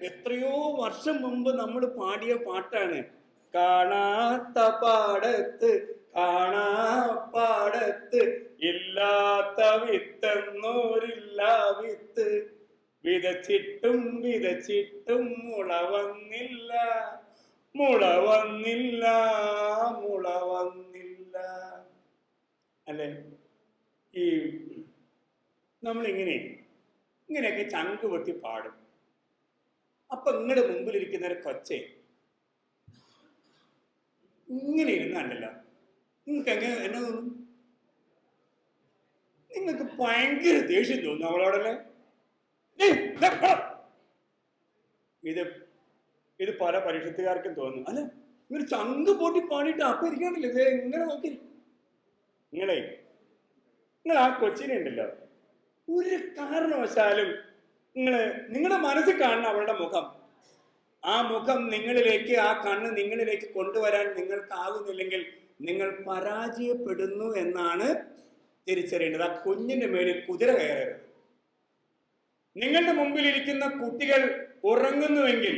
എത്രയോ വർഷം മുമ്പ് നമ്മൾ പാടിയ പാട്ടാണ്. കാണാത്ത പാടത്ത് കാണാ പാടത്ത് ഇല്ലാത്ത വിത്തെന്നോരില്ല വിത്ത്. വിതച്ചിട്ടും വിതച്ചിട്ടും മുള വന്നില്ല മുള വന്നില്ല മുള വന്നില്ല. അല്ലെ? ഈ നമ്മളിങ്ങനെ? ഇങ്ങനെയൊക്കെ ചങ്ക് വെട്ടി പാടും. അപ്പൊ നിങ്ങളുടെ മുമ്പിലിരിക്കുന്ന ഒരു കൊച്ചെ. ഇങ്ങനെ ഇരുന്നുണ്ടല്ലോ. നിങ്ങൾക്ക് എങ്ങനെ എന്നെ തോന്നും? നിങ്ങൾക്ക് ഭയങ്കര ദേഷ്യം തോന്നും അവളോടല്ലേ. ഇത് ഇത് പല പരീക്ഷത്തുകാർക്കും തോന്നും. അല്ല ഇവർ ചങ്ക് പൊട്ടി പാടിയിട്ട് അപ്പൊ ഇരിക്കാണില്ല ഇത് നോക്കി. നിങ്ങളെ നിങ്ങൾ ആ കൊച്ചിനെ ഉണ്ടല്ലോ. ഒരു കാരണവശാലും നിങ്ങൾ നിങ്ങളുടെ മനസ്സിൽ കാണുന്ന അവളുടെ മുഖം. ആ മുഖം നിങ്ങളിലേക്ക് ആ കണ്ണ് നിങ്ങളിലേക്ക് കൊണ്ടുവരാൻ നിങ്ങൾക്കാകുന്നില്ലെങ്കിൽ നിങ്ങൾ പരാജയപ്പെടുന്നു എന്നാണ് തിരിച്ചറിയേണ്ടത്. ആ കുഞ്ഞിന്റെ മേലിൽ കുതിര കയറരുത്. നിങ്ങളുടെ മുമ്പിൽ ഇരിക്കുന്ന കുട്ടികൾ ഉറങ്ങുന്നുവെങ്കിൽ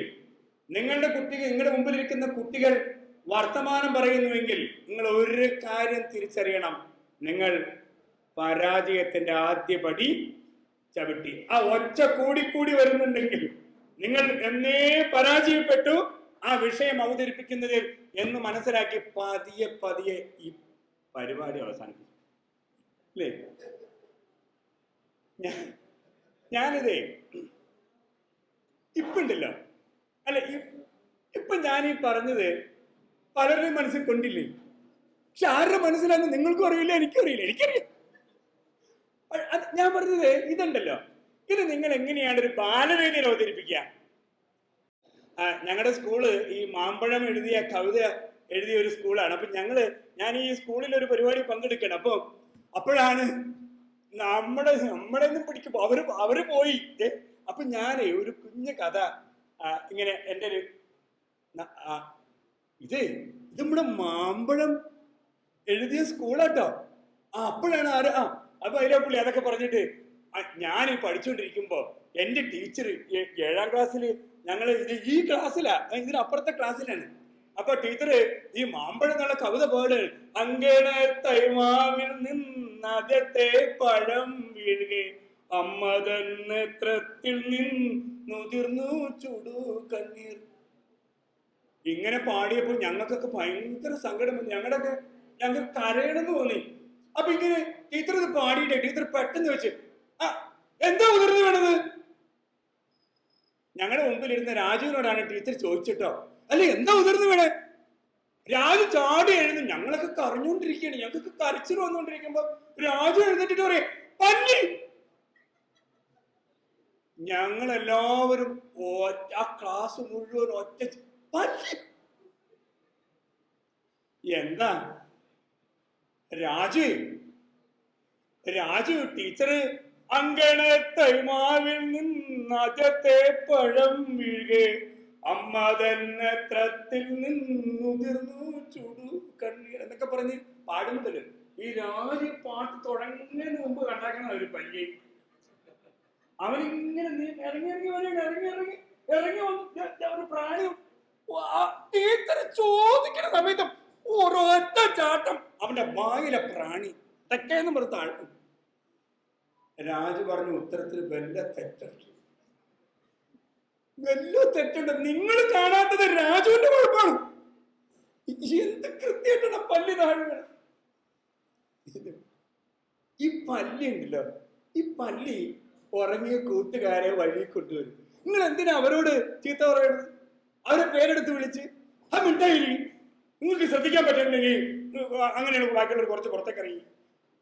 നിങ്ങളുടെ കുട്ടികൾ നിങ്ങളുടെ മുമ്പിൽ ഇരിക്കുന്ന കുട്ടികൾ വർത്തമാനം പറയുന്നുവെങ്കിൽ നിങ്ങൾ ഒരു കാര്യം തിരിച്ചറിയണം. നിങ്ങൾ പരാജയത്തിന്റെ ആദ്യ പടി ചവിട്ടി. ആ ഒച്ച കൂടിക്കൂടി വരുന്നുണ്ടെങ്കിൽ നിങ്ങൾ എന്നേ പരാജയപ്പെട്ടു ആ വിഷയം അവതരിപ്പിക്കുന്നതിൽ എന്ന് മനസ്സിലാക്കി പതിയെ പതിയെ ഈ പരിപാടി അവസാനിപ്പിച്ചു. അല്ലേ? ഞാൻ ഞാനിതേ ഇപ്പുണ്ടല്ലോ. അല്ല ഇപ്പൊ ഞാൻ ഈ പറഞ്ഞത് പലരുടെയും മനസ്സിൽ കൊണ്ടില്ലേ? പക്ഷെ ആരുടെ മനസ്സിലാകുന്ന നിങ്ങൾക്കും അറിയില്ല എനിക്കും അറിയില്ല എനിക്കറിയാം ഞാൻ പറഞ്ഞത് ഇതുണ്ടല്ലോ. ഇത് നിങ്ങൾ എങ്ങനെയാണ് ഒരു ബാലവേദിയിൽ അവതരിപ്പിക്കുക? ഞങ്ങളുടെ സ്കൂൾ ഈ മാമ്പഴം എഴുതിയ കവിത എഴുതിയ ഒരു സ്കൂളാണ്. അപ്പൊ ഞങ്ങൾ ഞാൻ ഈ സ്കൂളിൽ ഒരു പരിപാടി പങ്കെടുക്കണം. അപ്പൊ അപ്പോഴാണ് നമ്മുടെ നമ്മളെ ഒന്നും പിടിക്കും അവർ അവർ പോയി. അപ്പൊ ഞാനേ ഒരു കുഞ്ഞു കഥ ഇങ്ങനെ എന്റെ ഒരു ഇത് ഇത് നമ്മുടെ മാമ്പഴം എഴുതിയ സ്കൂളാട്ടോ. ആ അപ്പോഴാണ് ആര് ആ അപ്പൊ അതിലെ പുള്ളി അതൊക്കെ പറഞ്ഞിട്ട് ഞാൻ ഈ പഠിച്ചുകൊണ്ടിരിക്കുമ്പോ എന്റെ ടീച്ചർ ഏഴാം ക്ലാസ്സിൽ ഞങ്ങൾ ഇത് ഈ ക്ലാസ്സിലാ ആ, ഇതിനപ്പുറത്തെ ക്ലാസ്സിലാണ്. അപ്പൊ ടീച്ചർ ഈ മാമ്പഴം എന്നുള്ള കവിത പാട് അങ്കണ തൈമാവിൽ നിന്നതത്തെ പഴം വീഴുകെ അമ്മ തന്നത്രത്തിൽ നിന്നുതിർന്നു ചുടു കണ്ണീർ. ഇങ്ങനെ പാടിയപ്പോൾ ഞങ്ങൾക്കൊക്കെ ഭയങ്കര സങ്കടം ഞങ്ങളൊക്കെ ഞങ്ങൾക്ക് കരയണമെന്ന് തോന്നി. അപ്പൊ ഇങ്ങനെ ടീച്ചർ ഇത് പാടിയിട്ട് ടീച്ചർ പെട്ടെന്ന് വെച്ച്. ആ എന്താ ഉതിർന്നു വേണത്? ഞങ്ങളുടെ മുമ്പിലിരുന്ന രാജുവിനോടാണ് ടീച്ചർ ചോദിച്ചിട്ടോ. അല്ലെ എന്താ ഉതിർന്നു വേണേ? രാജു ചാടി എഴുതുന്നു ഞങ്ങളൊക്കെ കറിഞ്ഞുകൊണ്ടിരിക്കുകയാണ് ഞങ്ങൾക്ക് കരച്ചിൽ വന്നുകൊണ്ടിരിക്കുമ്പോ രാജു എഴുന്നേറ്റിട്ട് പറയും പല്ലി ഞങ്ങളെല്ലാവരും ആ ക്ലാസ് മുഴുവൻ ഒറ്റ പന്നി! എന്താ? രാജു. രാജു ടീച്ചറ്. അങ്കണത്തൈമാവിൽ നിന്നകത്തെ പഴം വീഴുക അമ്മ തന്നെ ത്രത്തിൽ നിന്നുതിർന്നു ചുടു കണ്ണീർ എന്നൊക്കെ പറഞ്ഞ് പാടുന്നതല്ലോ ഈ രാജു പാട്ട് തുടങ്ങുന്നതിന് മുമ്പ് കണ്ടാക്കണ ഒരു പല്ലി അവനിങ്ങനെ നീ- ഇറങ്ങി ഇറങ്ങി വരികയാണ് ഇറങ്ങി ഇറങ്ങി ഇറങ്ങി വന്ന് ഒരു ടീച്ചർ ചോദിക്കുന്ന സമയത്ത് ഒരൊറ്റ ചാട്ടം. അവന്റെ വായിലെ പ്രാണി. തെക്കേന്ന് പറഞ്ഞ താഴ്ത്തും. രാജു പറഞ്ഞു ഉത്തരത്തിൽ വല്ല തെറ്റുണ്ട്. വല്ല തെറ്റുണ്ട്. നിങ്ങൾ കാണാത്തത് രാജുവിന്റെ കുഴപ്പമാണ്. എന്ത് കൃത്യമായിട്ടാണ് പല്ല് പല്ലി താഴെ ഈ പല്ലി ഉണ്ടല്ലോ. ഈ പല്ലി ഉറങ്ങിയ കൂട്ടുകാരെ വഴി കൊണ്ടുവരും. നിങ്ങൾ എന്തിനാ അവരോട് ചീത്ത പറയുന്നത്? അവരെ പേരെടുത്ത് വിളിച്ച് ആ മിണ്ടായിരി. നിങ്ങൾക്ക് ശ്രദ്ധിക്കാൻ പറ്റുന്നുണ്ടെങ്കിൽ അങ്ങനെയാണ് ബാക്കിയുള്ളവർ കുറച്ച് പുറത്തേക്ക് ഇറങ്ങി.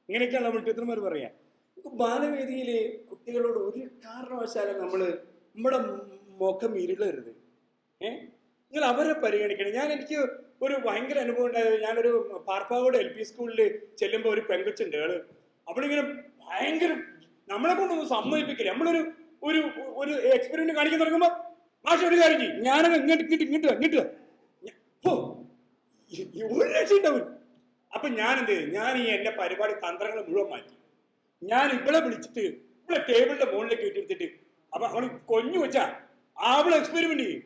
ഇങ്ങനെയൊക്കെയാണ് നമ്മൾ ടീച്ചർമാർ പറയാം. നമുക്ക് ബാലവേദിയിലെ കുട്ടികളോട് ഒരു കാരണവശാലും നമ്മൾ നമ്മുടെ മുഖം ഇരുളരുത്. ഏ? നിങ്ങൾ അവരെ പരിഗണിക്കണം. ഞാൻ എനിക്ക് ഒരു ഭയങ്കര അനുഭവം ഉണ്ടായത് ഞാനൊരു പാർപ്പാവോട് എൽ പി സ്കൂളിൽ ചെല്ലുമ്പോൾ ഒരു പെങ്കുച്ചുണ്ട് ആൾ. അവളിങ്ങനെ ഭയങ്കര നമ്മളെ കൊണ്ടൊന്നും സമ്മതിപ്പിക്കില്ല. നമ്മളൊരു ഒരു ഒരു എക്സ്പെരിമെന്റ് കാണിക്കാൻ തുടങ്ങുമ്പോൾ മാഷ ഒരു കാര്യം ചെയ്യും. ഞാനങ്ങ് ഇങ്ങോട്ട് ഇങ്ങോട്ട് ഇങ്ങോട്ട് ഇങ്ങോട്ട്. ഒരു രക്ഷയുണ്ടാവില്ല അപ്പൊ ഞാൻ എന്ത് ചെയ്തു? ഞാൻ ഈ എന്റെ പരിപാടി തന്ത്രങ്ങൾ മുഴുവൻ മാറ്റി. ഞാൻ ഇവിടെ വിളിച്ചിട്ട് ഇവിടെ ടേബിളിന്റെ മുകളിലേക്ക് ഇട്ടെടുത്തിട്ട് അപ്പൊ അവൾ കൊഞ്ഞു വെച്ചാ അവൾ എക്സ്പെരിമെന്റ് ചെയ്യും.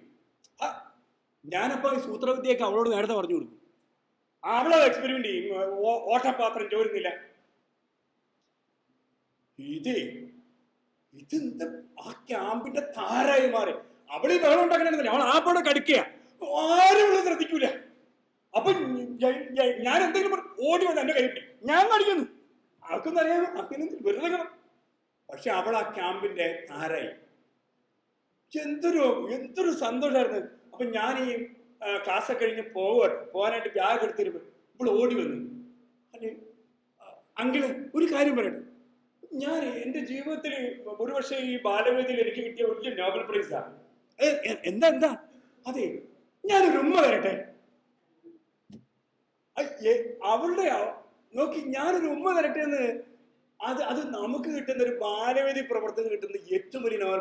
ഞാനപ്പോ സൂത്രവിദ്യയൊക്കെ അവളോട് നേരത്തെ പറഞ്ഞു കൊടുക്കും. അവളെ എക്സ്പെരിമെന്റ് ചെയ്യും. ഓട്ടപാത്രം ചോരുന്നില്ല. ഇതേ ഇതെന്താ ആ ക്യാമ്പിന്റെ താരായി മാറി. അവളീ ബഹളം ഉണ്ടാക്കണമെന്നില്ല അവൾ ആ പടെ കടിക്കുക ആരും ഇവിടെ ശ്രദ്ധിക്കൂല. അപ്പൊ ഞാൻ എന്തെങ്കിലും ഓടി വന്ന് എന്റെ കൈ. ഞാൻ കടിക്കുന്നു ആർക്കൊന്നും അറിയാമോ? അങ്ങനെ വെറുതെ. പക്ഷെ അവൾ ആ ക്യാമ്പിന്റെ താരായി. എന്തൊരു എന്തൊരു സന്തോഷമായിരുന്നു അപ്പൊ ഞാൻ ഈ ക്ലാസ് കഴിഞ്ഞ് പോകട്ടെ പോകാനായിട്ട് ബാഗ് എടുത്തിരുമ്പോൾ ഇപ്പോൾ ഓടി വന്നു. അല്ലെ? അങ്കിൾ ഒരു കാര്യം പറയട്ടെ. ഞാൻ എന്റെ ജീവിതത്തിൽ ഒരുപക്ഷെ ഈ ബാലവേദിയിൽ എനിക്ക് കിട്ടിയ വലിയ നോബൽ പ്രൈസാണ് എന്താ എന്താ? അതെ ഞാനൊരു ഉമ്മ തരട്ടെ അവളുടെ നോക്കി ഞാനൊരു ഉമ്മ തരട്ടെ എന്ന് അത് അത് നമുക്ക് കിട്ടുന്ന ഒരു ബാലവേദി പ്രവർത്തനം കിട്ടുന്ന ഏറ്റവും വലിയ നോവൽ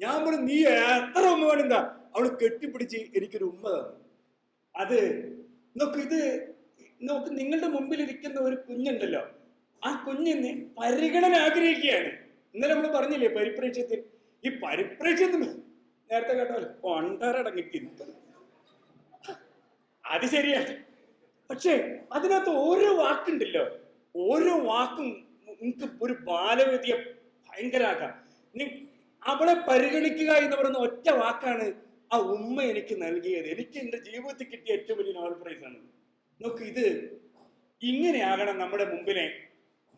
ഞാൻ പറഞ്ഞു നീ എത്ര ഉമ്മ വേണമെന്താ അവൾ കെട്ടിപ്പിടിച്ച് എനിക്കൊരു ഉമ്മ തന്നു. അത് നോക്ക് ഇത് നോക്ക് നിങ്ങളുടെ മുമ്പിൽ ഇരിക്കുന്ന ഒരു കുഞ്ഞുണ്ടല്ലോ. ആ കുഞ്ഞിന് പരിഗണന ആഗ്രഹിക്കുകയാണ്. ഇന്നലെ നമ്മൾ പറഞ്ഞില്ലേ പരിപ്രേക്ഷ്യത്തിൽ ഈ പരിപ്രേക്ഷ്യത്തിൽ നേരത്തെ കേട്ടോ. പണ്ടരടങ്ങിക്കുന്നു അത് ശരിയാണ്. പക്ഷേ അതിനകത്ത് ഓരോ വാക്കുണ്ടല്ലോ. ഓരോ വാക്കും നിങ്ങൾക്ക് ഒരു ബാലവേദിയെ ഭയങ്കരാക്കാം. അവളെ പരിഗണിക്കുക എന്ന് പറയുന്ന ഒറ്റ വാക്കാണ് ആ ഉമ്മ എനിക്ക് നൽകിയത്. എനിക്ക് എന്റെ ജീവിതത്തിൽ കിട്ടിയ ഏറ്റവും വലിയ നോവൽ പ്രൈസ് ആണ്. നോക്ക് ഇത് ഇങ്ങനെയാകണം നമ്മുടെ മുമ്പിലെ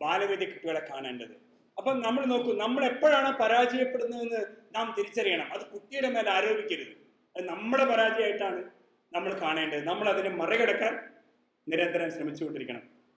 ബാലവേദ്യ കുട്ടികളെ കാണേണ്ടത്. അപ്പം നമ്മൾ നോക്കൂ നമ്മൾ എപ്പോഴാണ് പരാജയപ്പെടുന്നതെന്ന് നാം തിരിച്ചറിയണം. അത് കുട്ടിയുടെ മേലെ ആരോപിക്കരുത്. അത് നമ്മുടെ പരാജയമായിട്ടാണ് നമ്മൾ കാണേണ്ടത്. നമ്മൾ അതിനെ മറികടക്കാൻ നിരന്തരം ശ്രമിച്ചുകൊണ്ടിരിക്കണം.